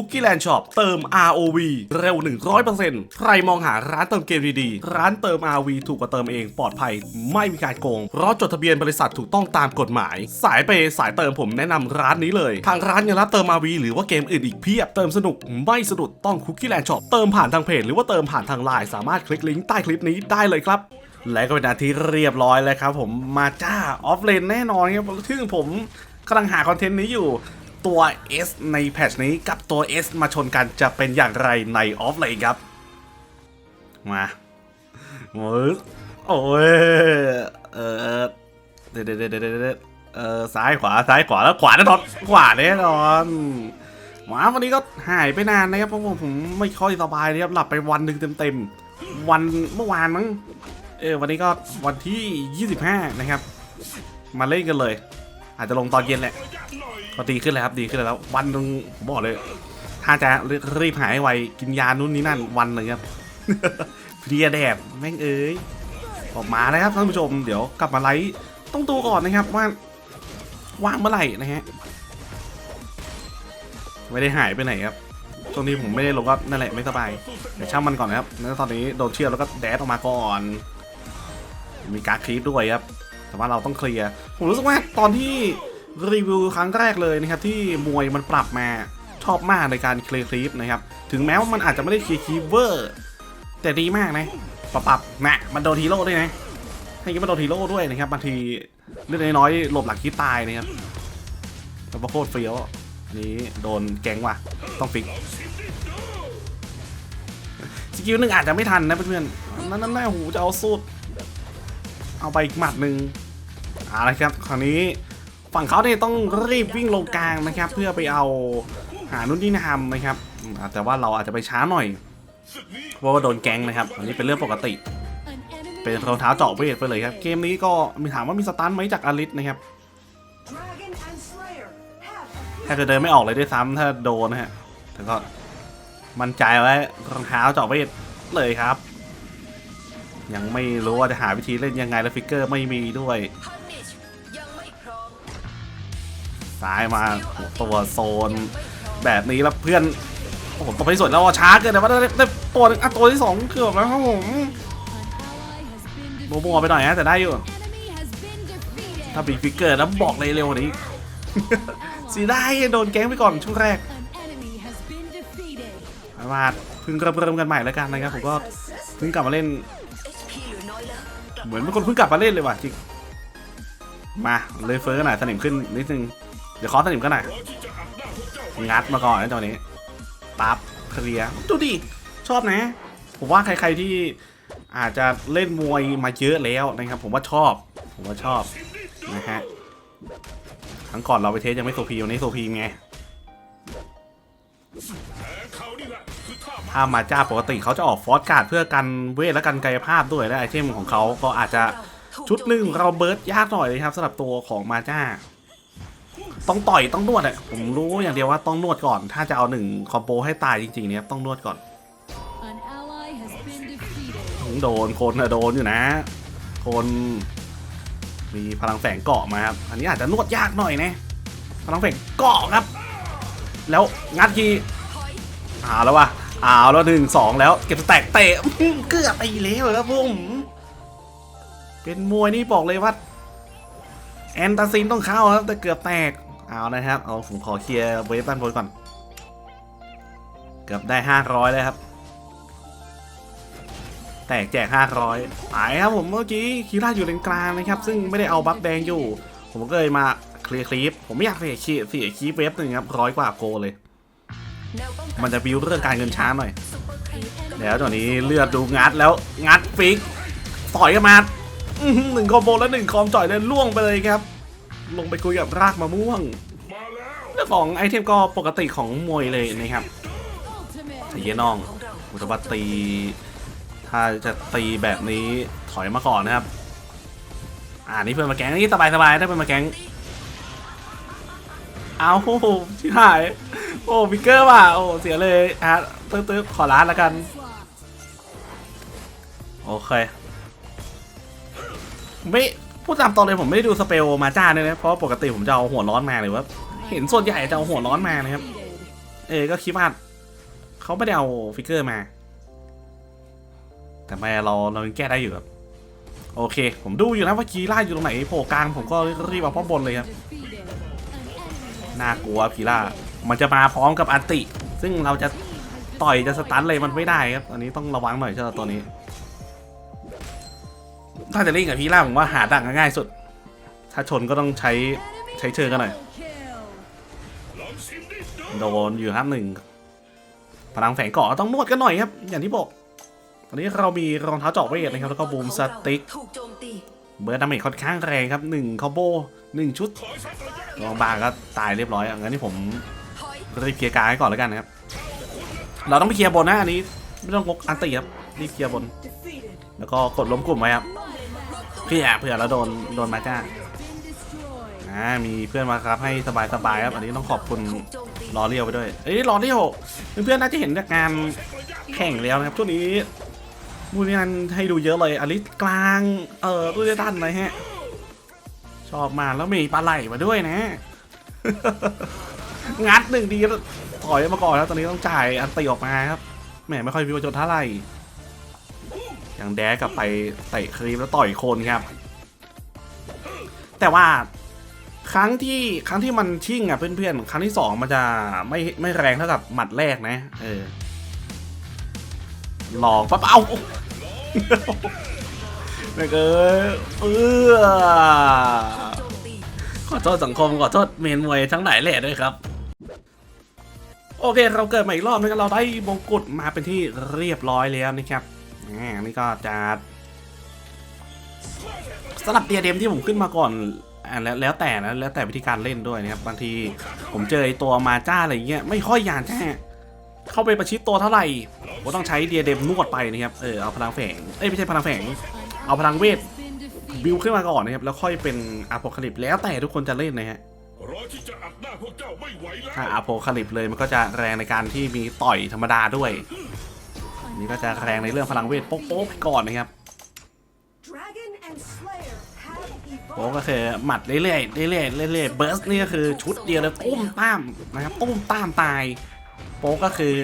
Cookie Land Shop เติม ROV เร็ว 100%ใครมองหาร้านเติมเกมดีๆ ร้านเติม ROV ถูกกว่าเติมเองปลอดภัย ไม่มีการโกง เพราะจดทะเบียนบริษัทถูกต้องตามกฎหมาย สายเปย์สายเติมผมแนะนำร้านนี้เลย ทางร้านยังรับเติม ROV หรือว่าเกมอื่นอีกเพียบเติมสนุกไม่สะดุดต้อง Cookie Land Shop เติมผ่านทางเพจหรือว่าเติมผ่านทางไลน์สามารถคลิกลิงก์ใต้คลิปนี้ได้เลยครับและก็เป็นนาทีเรียบร้อยแล้วครับผมมาจ้าออฟเลนแน่นอนครับซึ่งผมกำลังหาคอนเทนต์นี้อยู่ ตัว S ในแพทชนี้กับตัว S มาชนกันจะเป็นอย่างไรในออฟเลนครับ มามือโอ้ยเออเดี๋ยวเดเดเดเออซ้ายขวาซ้ายขวาแล้วขวาแน่นอนขวาแน่นอนหมาวันนี้ก็หายไปนานนะครับเพราะผมไม่ค่อยสบายนะครับหลับไปวันหนึ่งเต็มๆวันเมื่อวานมั้งเออวันนี้ก็วันที่ 25 นะครับ มาเล่นกันเลย อาจจะลงตอนเย็นแหละ ก็ดีขึ้นแล้วครับดีขึ้นแล้ว วันนึงผมบอกเลย ถ้าจะรีบหายไวกินยานู่นนี่นั่นวันหนึ่งครับเพลียแดดแม่งเอ้ยออกมาแล้วครับท่านผู้ชมเดี๋ยวกลับมาไลฟ์ต้องดูก่อนนะครับว่าว่างเมื่อไหร่นะฮะไม่ได้หายไปไหนครับช่วงนี้ผมไม่ได้ลงก็นั่นแหละไม่สบายเดี๋ยวช่างมันก่อนนะครับแล้วตอนนี้โดนเชือกแล้วก็แดดออกมาก่อน มีการคลิปด้วยครับ แต่ว่าเราต้องเคลียร์ผมรู้สึกว่าตอนที่ รีวิวครั้งแรกเลยนะครับที่มวยมันปรับมาชอบมากในการเคลียร์คลิปนะครับ ถึงแม้ว่ามันอาจจะไม่ได้เคลียร์คลิปเวอร์แต่ดีมากนะปรับปรับนะมันโดนฮีโร่ด้วยนะให้กันมันโดนฮีโร่ด้วยนะครับบางทีเรื่องน้อยๆหลบหลังคิดตายนะครับแต่ว่าโคตรเฟี้ยวอันนี้โดนแกงว่ะต้องฟิกสกิลหนึ่งอาจจะไม่ทันนะเพื่อนๆนั่นนั่นแม่หูจะเอาสูตรเอาไปอีกหมัดหนึ่งอาละครับคราวนี้ ฝั่งเขาเนี่ยต้องรีบวิ่งลงกลางนะครับ เพื่อไปเอาหานุ่นที่ทำนะครับอืมแต่ว่าเราอาจจะไปช้าหน่อย เพราะว่าโดนแก๊งนะครับ อันนี้เป็นเรื่องปกติ เป็นรองเท้าเจาะเวทไปเลยครับ เกมนี้ก็มีถามว่ามีสตันไหมจากอลิสนะครับ Dragon and Slayer have แทบจะเดินไม่ออกเลยด้วยซ้ำถ้าโดนนะฮะแต่ก็มั่นใจไว้รองเท้าเจาะเวทเลยครับ ยังไม่รู้ว่าจะหาวิธีเล่นยังไงแล้วฟิกเกอร์ไม่มีด้วย ซ้ายมาตัวโซน แบบนี้แล้วเพื่อนโอ้โหตัวไปสวยแล้วช้าเกินแต่ว่าได้ได้ตัวนึงอะตัวที่สองเกือบแล้วครับผมโมโมไปหน่อยนะแต่ได้อยู่ถ้าบีฟิกเกอร์แล้วบอกเลยเร็วว่านี้สีได้โดนแก๊งไปก่อนช่วงแรกเอามาเพิ่งเริ่มเริ่มกันใหม่แล้วกันนะครับผมก็เพิ่งกลับมาเล่นเหลือน้อยแล้วเหมือนเป็นคนเพิ่งกลับมาเล่นเลยว่ะจริงมาเลยเฟิร์สหน่อยสนิมขึ้นนิดนึง เดี๋ยวขอสนิมกันหน่อยงัดมาก่อนนะตอนนี้ปั๊บเคลียร์ดูดิชอบนะ ผมว่าใครๆที่อาจจะเล่นมวยมาเยอะแล้วนะครับ ผมว่าชอบ ผมว่าชอบนะฮะครั้งก่อนเราไปเทสยังไม่โซพีวันนี้โซพีไงถ้ามาจ้าปกติเขาจะออกฟอสการ์ดเพื่อกันเวทและกันกายภาพด้วยและไอเทมของเขาก็อาจจะชุดหนึ่งเราเบิร์ดยากหน่อยเลยครับสำหรับตัวของมาจ้า ต้องต่อยต้องนวดอะผมรู้อย่างเดียวว่าต้องนวดก่อน ถ้าจะเอาหนึ่งคอมโบให้ตายจริงๆเนี่ยต้องนวดก่อนโดนคนอะโดนอยู่นะ คนมีพลังแฝงเกาะมาครับ อันนี้อาจจะนวดยากหน่อยนะพลังแฝงเกาะครับ แล้วงัดทีเอาแล้ววะเอาแล้วหนึ่งสองแล้ว เก็บสแต็กเตะอื้อหือเกือบไปแล้วครับผมเป็นมวยนี่บอกเลยว่าแอนตาซินต้องเข้าครับแต่เกือบแตก เอานะครับ เอาผมขอเคลียร์เวฟด้านบนก่อน เกือบได้ห้าร้อยเลยครับ แตกแจก 500ไปครับผมเมื่อกี้คีร่าอยู่เลนกลางนะครับ ซึ่งไม่ได้เอาบัฟแดงอยู่ ผมก็เลยมาเคลียร์คลิป ผมไม่อยากเสียคีเสียคีเวฟหนึ่งครับร้อยกว่าโกเลย มันจะบิวเรื่องการเงินช้าหน่อยเปอร์ครีปแล้วตอนนี้เลือดดูงัดแล้วงัดฟิกต่อยกันมาหนึ่งคอมโบแล้วหนึ่งคอมจ่อยเลยล่วงไปเลยครับ ลงไปคุยกับรากมะม่วงเรื่องของไอเทมก็ปกติของมวยเลยนะครับไอ้เหี้ยน้องของเราอุตบัตตี ถ้าจะตีแบบนี้ถอยมาก่อนนะครับ อ่านี่เพื่อนมาแก๊งนี่สบายสบายๆถ้าเพื่อนมาแก๊งเอาโอ้โหชิบหาย โอ้วิกเกอร์ว่ะโอ้เสียเลยอะตึ๊บตึ๊บขอร้านแล้วกัน โอเคไม่ พูดตามตรงเลยผมไม่ได้ดูสเปลมาจ้าเลยนะเพราะปกติผมจะเอาหัวร้อนมาเลยว่าเห็นส่วนใหญ่จะเอาหัวร้อนมานะครับ เออก็คิดว่าเขาไม่ได้เอาฟิกเกอร์มา แต่ไม่เราเรายังแก้ได้อยู่ครับโอเค ผมดูอยู่นะว่าคีร่าอยู่ตรงไหนโผล่กลางผมก็รีบเอาป้อมบนเลยครับน่ากลัวพีล่ามันจะมาพร้อมกับอันติ ซึ่งเราจะต่อยจะสตันเลยมันไม่ได้ครับอันนี้ต้องระวังหน่อยเจ้าตัวนี้ ถ้าจะเล่นกับพีล่าผมว่าหาดักง่ายสุด ถ้าชนก็ต้องใช้ใช้เชิงกันหน่อย โดนอยู่ครับหนึ่งพลังแฝงเกาะต้องนวดกันหน่อยครับ อย่างที่บอก ตอนนี้เรามีรองเท้าเจาะเวทนะครับ แล้วก็บูมสติ๊กเบิร์ดดาเมจค่อนข้างแรงครับหนึ่งคอมโบหนึ่งชุดลองบางก็ตายเรียบร้อยองั้นนี่ผมถอยรีบเคลียร์กางให้ก่อนแล้วกันนะครับ เราต้องไปเคลียร์บนนะอันนี้ ไม่ต้องงกอันตีครับรีบเคลียร์บน แล้วก็กดล้มกลุ่มไว้ครับ พื่อเผื่อเราโดนโดนมาจ้าอ่ามีเพื่อนมาครับให้สบายสบายๆครับอันนี้ต้องขอบคุณถูกโจมตีรอเรียวไปด้วยเอ้ยรอเรียวเพื่อนๆน่าจะเห็นจากงานแข่งแล้วนะครับช่วงนี้มูนิันให้ดูเยอะเลยอลิสกลางเออตู้ด้านเลยฮะชอบมากแล้วมีปลาไหลมาด้วยนะ งัดหนึ่งดีแล้วถอยมาก่อนแล้วตอนนี้ต้องจ่ายอันตีออกมาครับแหมไม่ค่อยมีประโยชน์เท่าไหร่ อย่างแดกกลับไปเตะครีมแล้วต่อยโคนครับ แต่ว่าครั้งที่ครั้งที่มันชิ่งอะเพื่อนๆ ครั้งที่สองมันจะไม่ไม่แรงเท่ากับหมัดแรกนะ เออลองปั๊บเอาไม่เกินเออขอโทษสังคมขอโทษเมนมวยทั้งหลายแหล่ด้วยครับ โอเคเราเกิดมาอีกรอบนะครับเราได้มงกุฎมาเป็นที่เรียบร้อยแล้วนะครับ อ่านี่ก็จะสำหรับเดียเดมที่ผมขึ้นมาก่อนอ่าแล้วแล้วแต่นะแล้วแต่วิธีการเล่นด้วยนะครับบางทีผมเจอไอ้ตัวมาจ้าอะไรเงี้ยไม่ค่อยอยากจะเข้าไปประชิดตัวเท่าไหร่ผมต้องใช้เดียเดมนวดไปนะครับเออเอาพลังแฝงเอ้ยไม่ใช่พลังแฝงเอาพลังเวทบิวขึ้นมาก่อนนะครับแล้วค่อยเป็นอาโพคาลิปแล้วแต่ทุกคนจะเล่นนะฮะถ้าอาโพคาลิปเลยมันก็จะแรงในการที่มีต่อยธรรมดาด้วย นนี่ก็จะแรงในเรื่องพลังเวทโป๊ะๆไปก่อนนะครับ Dragon and Slayer have โป๊ะ evolved. ก็คือหมัดเรื่อยๆเรื่อยๆเรื่อยๆเบิร์สนี่ก็คือชุดเดียวเลยตุ้มตามนะครับตุ้มตามตายโป๊ะก็คือ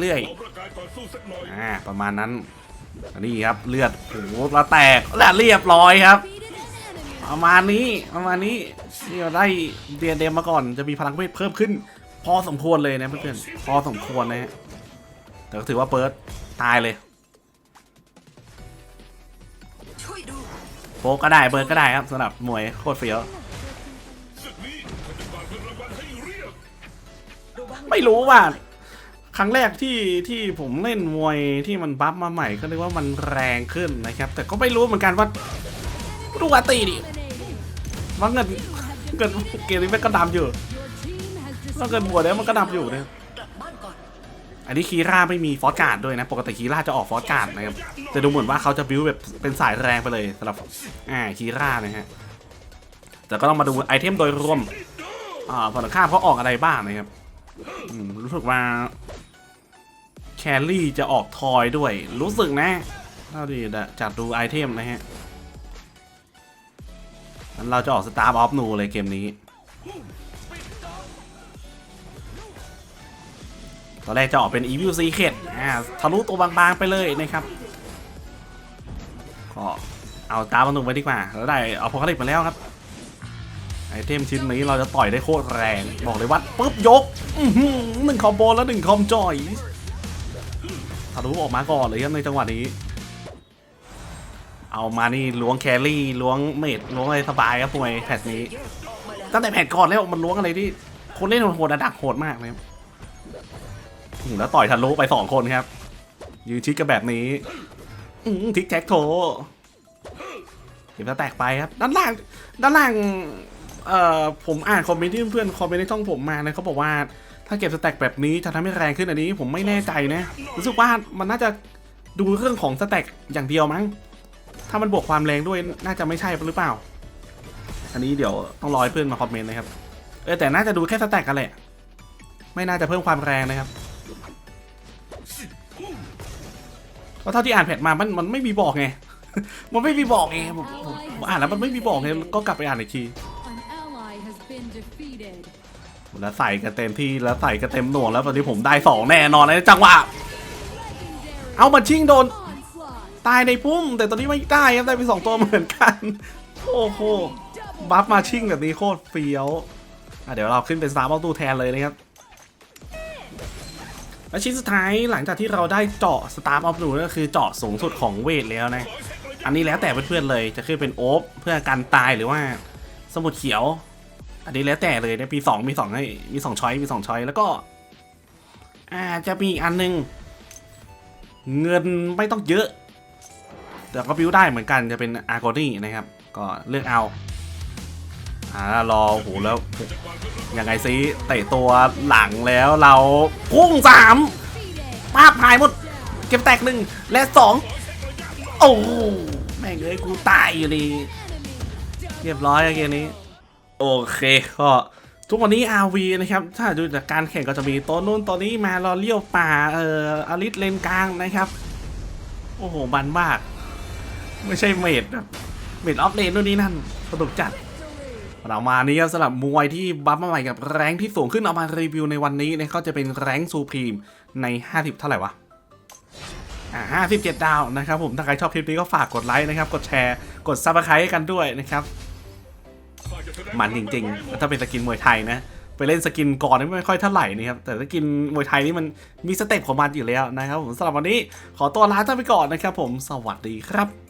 เรื่อยขอประกาศก่อนสู้สักหน่อยๆอ่าประมาณนั้นอันนี้ครับเลือดโอ้โหละแตกและเรียบร้อยครับประมาณนี้ประมาณนี้นี่เราได้เดียเดมมาก่อนจะมีพลังเวทเพิ่มขึ้น พอสมควรเลยนะเพื่อนๆพอสมควรนะฮะแต่ก็ถือว่าเปิร์ด ตายเลยช่วยดูโป๊กก็ได้เบิร์ดก็ได้ครับสำหรับมวยโคตรเฟี้ยวศึกนี้มันจะบาดเงินรางวัลให้เรียบไม่รู้ว่า ครั้งแรกที่ที่ผมเล่นมวยที่มันบัฟมาใหม่ก็นึกว่ามันแรงขึ้นนะครับ แต่ก็ไม่รู้เหมือนกันว่าดูว่าตีดิว่าเงินเงินเกมนี้มันก็ดำอยู่ว่าเงินบัวเนี่ยมันก็ดำอยู่เนี่ย อันนี้คีร่าไม่มีฟอสการ์ดด้วยนะ ปกติคีร่าจะออกฟอสการ์ดนะครับแต่ดูเหมือนว่าเขาจะบิวแบบเป็นสายแรงไปเลยสำหรับอ่าคีร่านะฮะแต่ก็ต้องมาดูไอเทมโดยรวมอ่าฝั่งตรงข้ามเขาออกอะไรบ้างนะครับรู้สึกว่าแคลรี่จะออกทอยด้วย รู้สึกนะเท่าที่จัดดูไอเทมนะฮะเราจะออกสตาร์ออฟนูเลยเกมนี้ ตอนแรกจะออกเป็น Evil Secret อ่าทะลุตัวบางๆไปเลยนะครับ ก็เอาตามมันลงไปดีกว่า แล้วได้เอาพอคลิปมาแล้วครับไอเทมชิ้นนี้เราจะต่อยได้โคตรแรง บอกเลยว่าปุ๊บยกหนึ่งคอมโบแล้วหนึ่งคอมจอยทะลุออกมาก่อนเลยครับในจังหวะนี้ เอามานี่ล้วงแครี่ล้วงเมดล้วงอะไรสบายครับมวยแพทนี้ตั้งแต่แพทก่อนแล้วมันล้วงอะไรที่คนเล่นโหดระดับโหดมากเลยครับ แล้วต่อยทะลุไปสองคนครับ ยืนชิดกันแบบนี้ทิกแท็กโทเก็บแล้วแตกไปครับ ด้านล่าง ด้านล่าง เอ่อ ผมอ่านคอมเมนต์ที่เพื่อนคอมเมนต์ในช่องผมมานะเขาบอกว่า ถ้าเก็บสแต็กแบบนี้จะทำให้แรงขึ้นอันนี้ ผมไม่แน่ใจนะ รู้สึกว่ามันน่าจะดูเรื่องของสแต็กอย่างเดียวมั้ง ถ้ามันบวกความแรงด้วยน่าจะไม่ใช่หรือเปล่า อันนี้เดี๋ยวต้องรอให้เพื่อนมาคอมเมนต์นะครับ เออแต่น่าจะดูแค่สแต็กกันแหละ ไม่น่าจะเพิ่มความแรงนะครับ เพราะเท่าที่อ่านแพทมามันมันไม่มีบอกไง มันไม่มีบอกไงผมผมอ่านแล้วมันไม่มีบอกไงก็กลับไปอ่านอีกที An ally has been defeated. แล้วใส่กันเต็มที่แล้วใส่กันเต็มหน่วงแล้วตอนนี้ผมได้สองแน่นอนนะจังหวะเอามาชิงโดนตายในพุ่ม แต่ตอนนี้ไม่ได้ครับได้ไปสองตัวเหมือนกัน โอ้โหบัฟมาชิงแบบนี้โคตรเฟี้ยวอะเดี๋ยวเราขึ้นเป็นสาร์บอลตูแทนเลยนะครับ และชิ้นสุดท้ายหลังจากที่เราได้เจาะสตาร์บอลตูก็คือเจาะสูงสุดของเวทแล้วนะ อันนี้แล้วแต่เพื่อนๆเลยจะขึ้นเป็นโอ๊บเพื่อการตายหรือว่าสมุดเขียว อันนี้แล้วแต่เลยนะปีสองมีสองให้มีสองช้อยมีสองช้อยแล้วก็อาจจะมีอีกอันหนึง เงินไม่ต้องเยอะ แต่ก็บิวได้เหมือนกันจะเป็นอาร์โกนี่นะครับ ก็เลือกเอา อ่ารอโหแล้วยังไงซิเตะตัวหลังแล้วเราพุ่งสามป้าบหายหมด เก็บแตกหนึ่งและสองโอ้แม่งเอ้ยกูตายอยู่ดีเรียบร้อยอะเกมนี้ โอเคก็ทุกวันนี้ RV นะครับ ถ้าดูจากการแข่งก็จะมีตัวนู้นตัวนี้มารอเลี้ยวป่าเอ่ออลิสเลนกลางนะครับ โอ้โหบันมาก ไม่ใช่เมดแบบเมดออฟเลนนู่นนี่นั่นสนุกจัด เรามานี้ครับสำหรับมวยที่บัฟมาใหม่กับแรงที่สูงขึ้นเอามารีวิวในวันนี้นะก็จะเป็นแรงซูพรีมใน 50 เท่าไหร่วะอ่า57 ดาวนะครับผมถ้าใครชอบคลิปนี้ก็ฝากกดไลค์นะครับกดแชร์กดซับสไครต์กันด้วยนะครับมันจริงๆ ถ้าเป็นสกินมวยไทยนะ ไปเล่นสกินก่อนนี่ไม่ค่อยเท่าไหร่นะครับ แต่สกินมวยไทยนี่มันมีสเต็ปของมันอยู่แล้วนะครับผมสำหรับวันนี้ขอตัวลาท่านไปก่อนนะครับผมสวัสดีครับ